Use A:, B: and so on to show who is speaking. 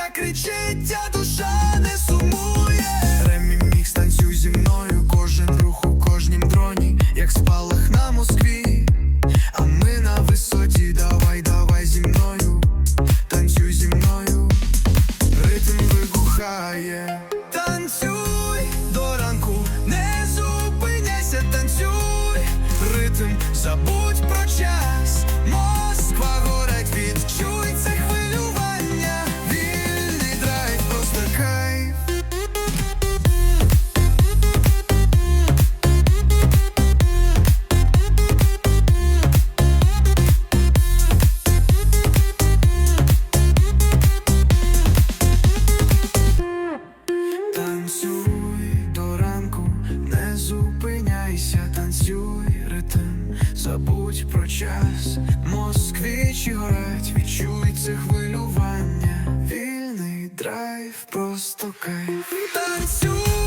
A: Музика кричить, ця душа не сумує. Ремі міг станцюй зі мною, кожен рух у кожнім дроні, як спалах на Москві, а ми на висоті. Давай, давай зі мною, танцюй зі мною, ритм вибухає. Танцюй до ранку, не зупиняйся, танцюй, ритм, забудь про час. Розвивайся, танцюй ритм, забудь про час, москвічі горять, відчуй це хвилювання, вільний драйв, просто кайф. Танцюй.